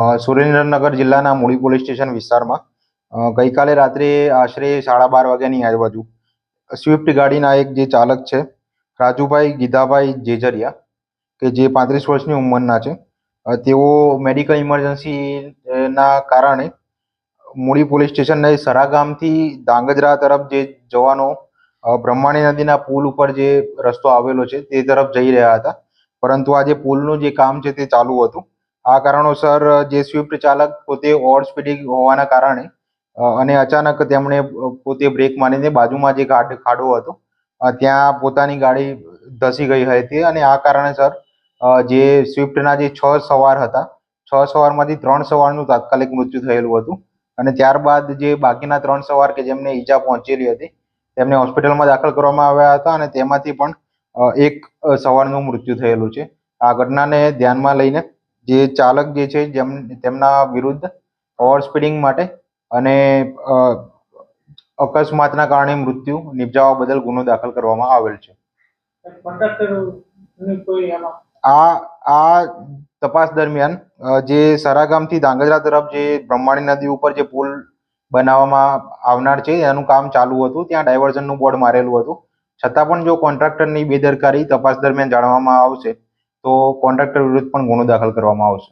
સુરેન્દ્રનગર જિલ્લાના Muli police station વિસ્તારમાં ગઈકાલે રાત્રે આશરે સાડા બાર વાગ્યાની આજુબાજુ, સ્વિફ્ટ ગાડીના એક જે ચાલક છે, રાજુભાઈ ગીધાભાઈ જેજરિયા, કે જે પાંત્રીસ વર્ષની ઉંમરના છે તેઓ મેડિકલ ઇમરજન્સીના કારણે મૂળી પોલીસ સ્ટેશનને સરા ગામથી ધાંગધ્રા તરફ જે જવાનો બ્રહ્માણી નદીના પુલ ઉપર જે રસ્તો આવેલો છે, તે તરફ જઈ રહ્યા હતા. પરંતુ આ જે પુલનું જે કામ છે તે ચાલુ હતું. આ કારણોસર જે સ્વિફ્ટ ચાલક પોતે ઓવર સ્પીડિંગ હોવાના કારણે અને અચાનક તેમણે પોતે બ્રેક મારીને બાજુમાં જે ખાડ હતો ત્યાં પોતાની ગાડી ધસી ગઈ હતી અને આ કારણેસર સર જે સ્વિફ્ટના જે છ સવાર હતા, છ સવારમાંથી ત્રણ સવારનું તાત્કાલિક મૃત્યુ થયેલું હતું અને ત્યારબાદ જે બાકીના ત્રણ સવાર કે જેમને ઈજા પહોંચેલી હતી, તેમને હોસ્પિટલમાં દાખલ કરવામાં આવ્યા હતા અને તેમાંથી પણ એક સવારનું મૃત્યુ થયેલું છે. આ ઘટનાને ધ્યાનમાં લઈને જે ચાલક જે છે જેમ તેમના વિરુદ્ધ ઓવર સ્પીડિંગ માટે અને અકસ્માતના કારણે મૃત્યુ નિપજાવવા બદલ ગુનો દાખલ કરવામાં આવેલ છે. આ આ તપાસ દરમિયાન જે સરાગામથી ધાંગધ્રા તરફ જે બ્રહ્માણી નદી ઉપર જે પુલ બનાવવામાં આવનાર છે એનું કામ ચાલુ હતું ત્યાં ડાયવર્ઝનનું બોર્ડ મારેલું હતું. છતાં પણ જો કોન્ટ્રાક્ટરની બેદરકારી તપાસ દરમિયાન જાણવામાં આવશે તો કોન્ટ્રાક્ટર વિરુદ્ધ પણ ગુનો દાખલ કરવામાં આવશે.